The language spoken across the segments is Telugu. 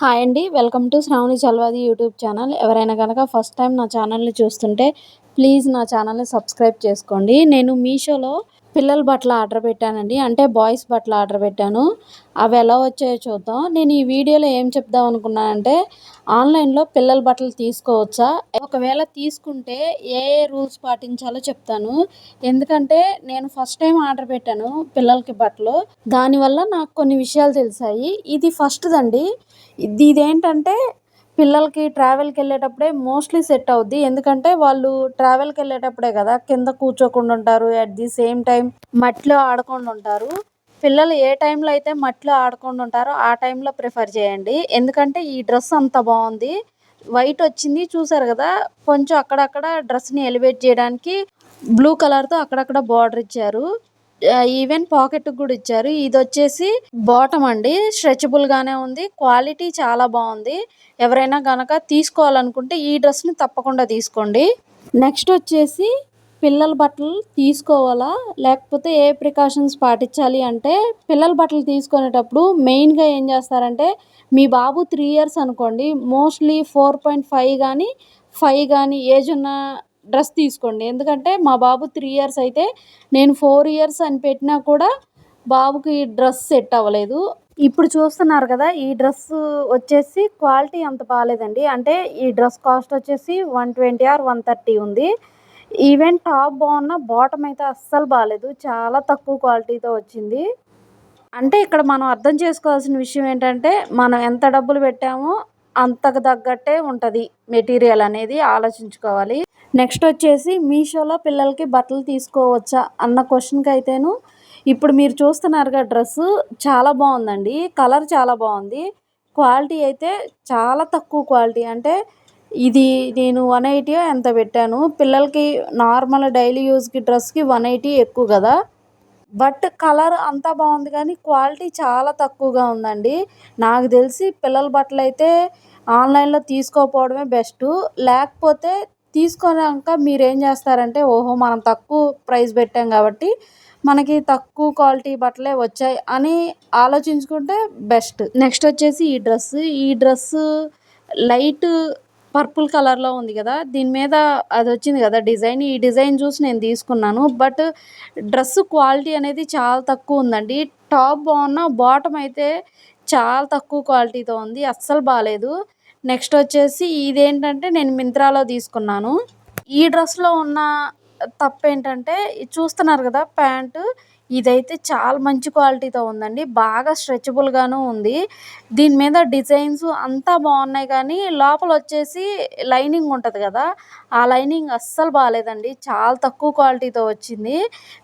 హాయ్ అండి welcome to Sravani Chalvadi YouTube channel. ఎవరైనా కనుక ఫస్ట్ టైం నా ఛానల్ని చూస్తుంటే ప్లీజ్ నా ఛానల్ని సబ్స్క్రైబ్ చేసుకోండి. నేను మీషోలో పిల్లల బట్టలు ఆర్డర్ పెట్టానండి. అంటే బాయ్స్ బట్టలు ఆర్డర్ పెట్టాను. అవి ఎలా వచ్చాయో చూద్దాం. నేను ఈ వీడియోలో ఏం చెప్దాం అనుకున్నానంటే ఆన్లైన్లో పిల్లల బట్టలు తీసుకోవచ్చా? ఒకవేళ తీసుకుంటే ఏ ఏ రూల్స్ పాటించాలో చెప్తాను. ఎందుకంటే నేను ఫస్ట్ టైం ఆర్డర్ పెట్టాను పిల్లలకి బట్టలు. దానివల్ల నాకు కొన్ని విషయాలు తెలిసాయి. ఇది ఫస్ట్దండి. ఇది ఇదేంటంటే పిల్లలకి ట్రావెల్కి వెళ్ళేటప్పుడే మోస్ట్లీ సెట్ అవుద్ది. ఎందుకంటే వాళ్ళు ట్రావెల్కి వెళ్ళేటప్పుడే కదా కింద కూర్చోకుండా ఉంటారు అట్ ది సేమ్ టైం మట్టిలో ఆడకుండా ఉంటారు. పిల్లలు ఏ టైంలో అయితే మట్టిలో ఆడకుండా ఉంటారో ఆ టైంలో ప్రిఫర్ చేయండి. ఎందుకంటే ఈ డ్రెస్ అంత బాగుంది. వైట్ వచ్చింది చూసారు కదా? కొంచెం అక్కడక్కడ డ్రెస్ని ఎలివేట్ చేయడానికి బ్లూ కలర్తో అక్కడక్కడ బార్డర్ ఇచ్చారు. ఈవెన్ పాకెట్ కూడా ఇచ్చారు. ఇది వచ్చేసి బాటమ్ అండి. స్ట్రెచబుల్ గానే ఉంది. క్వాలిటీ చాలా బాగుంది. ఎవరైనా గనక తీసుకోవాలనుకుంటే ఈ డ్రెస్ని తప్పకుండా తీసుకోండి. నెక్స్ట్ వచ్చేసి పిల్లల బట్టలు తీసుకోవాలా? లేకపోతే ఏ ప్రికాషన్స్ పాటించాలి అంటే పిల్లల బట్టలు తీసుకునేటప్పుడు మెయిన్గా ఏం చేస్తారంటే మీ బాబు త్రీ ఇయర్స్ అనుకోండి. మోస్ట్లీ ఫోర్ పాయింట్ ఫైవ్ కానీ ఫైవ్ కానీ ఏజ్ ఉన్న డ్రెస్ తీసుకోండి. ఎందుకంటే మా బాబు త్రీ ఇయర్స్ అయితే నేను ఫోర్ ఇయర్స్ అని పెట్టినా కూడా బాబుకి డ్రెస్ సెట్ అవ్వలేదు. ఇప్పుడు చూస్తున్నారు కదా ఈ డ్రెస్ వచ్చేసి క్వాలిటీ అంత బాగాలేదండి. అంటే ఈ డ్రెస్ కాస్ట్ వచ్చేసి one twenty or one thirty ఉంది. ఈవెన్ టాప్ బాగున్న బాటమ్ అయితే అస్సలు బాగాలేదు. చాలా తక్కువ క్వాలిటీతో వచ్చింది. అంటే ఇక్కడ మనం అర్థం చేసుకోవాల్సిన విషయం ఏంటంటే మనం ఎంత డబ్బులు పెట్టామో అంతకు తగ్గట్టే ఉంటుంది మెటీరియల్ అనేది ఆలోచించుకోవాలి. నెక్స్ట్ వచ్చేసి మీషోలో పిల్లలకి బట్టలు తీసుకోవచ్చా అన్న క్వశ్చన్కి అయితేను ఇప్పుడు మీరు చూస్తున్నారుగా డ్రెస్సు చాలా బాగుందండి కలర్ చాలా బాగుంది క్వాలిటీ అయితే చాలా తక్కువ క్వాలిటీ. అంటే ఇది నేను వన్ ఎయిటీ ఎంత పెట్టాను పిల్లలకి నార్మల్ డైలీ యూజ్కి డ్రెస్కి వన్ ఎయిటీ ఎక్కువ కదా. బట్ కలర్ అంతా బాగుంది కానీ క్వాలిటీ చాలా తక్కువగా ఉందండి. నాకు తెలిసి పిల్లల బట్టలు అయితే ఆన్లైన్లో తీసుకోకపోవడమే బెస్ట్. లేకపోతే తీసుకున్నాక మీరు ఏం చేస్తారంటే ఓహో మనం తక్కువ ప్రైస్ పెట్టాం కాబట్టి మనకి తక్కువ క్వాలిటీ బట్టలే వచ్చాయి అని ఆలోచించుకుంటే బెస్ట్. నెక్స్ట్ వచ్చేసి ఈ డ్రెస్. ఈ డ్రెస్ లైట్ పర్పుల్ కలర్లో ఉంది కదా దీని మీద అది వచ్చింది కదా డిజైన్. ఈ డిజైన్ చూసి నేను తీసుకున్నాను. బట్ డ్రెస్ క్వాలిటీ అనేది చాలా తక్కువ ఉందండి. టాప్ బాగున్న బాటమ్ అయితే చాలా తక్కువ క్వాలిటీతో ఉంది. అస్సలు బాగాలేదు నెక్స్ట్ వచ్చేసి ఇదేంటంటే నేను మింత్రాలో తీసుకున్నాను. ఈ డ్రెస్లో ఉన్న తప్పు ఏంటంటే చూస్తున్నారు కదా ప్యాంటు. ఇదైతే చాలా మంచి క్వాలిటీతో ఉందండి. బాగా స్ట్రెచబుల్గాను ఉంది. దీని మీద డిజైన్స్ అంతా బాగున్నాయి కానీ లోపల వచ్చేసి లైనింగ్ ఉంటుంది కదా ఆ లైనింగ్ అస్సలు బాగాలేదండి చాలా తక్కువ క్వాలిటీతో వచ్చింది.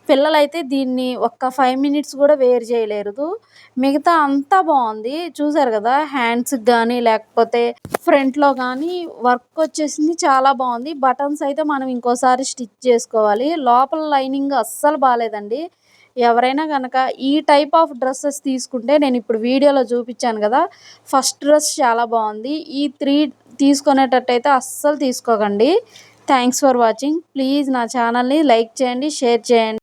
పిల్లలైతే దీన్ని ఒక్క ఫైవ్ మినిట్స్ కూడా వేర్ చేయలేరు మిగతా అంతా బాగుంది చూసారు కదా హ్యాండ్స్కి కానీ లేకపోతే ఫ్రంట్లో కానీ వర్క్ వచ్చేసింది చాలా బాగుంది బటన్స్ అయితే మనం ఇంకోసారి స్టిచ్ చేసుకోవాలి. లోపల లైనింగ్ అస్సలు బాగాలేదండి ఎవరైనా కనుక ఈ టైప్ ఆఫ్ డ్రెస్సెస్ తీసుకుంటే నేను ఇప్పుడు వీడియోలో చూపించాను కదా ఫస్ట్ డ్రెస్ చాలా బాగుంది. ఈ త్రీ తీసుకునేటట్టయితే అస్సలు తీసుకోకండి. థ్యాంక్స్ ఫర్ వాచింగ్ ప్లీజ్ నా ఛానల్ని లైక్ చేయండి షేర్ చేయండి.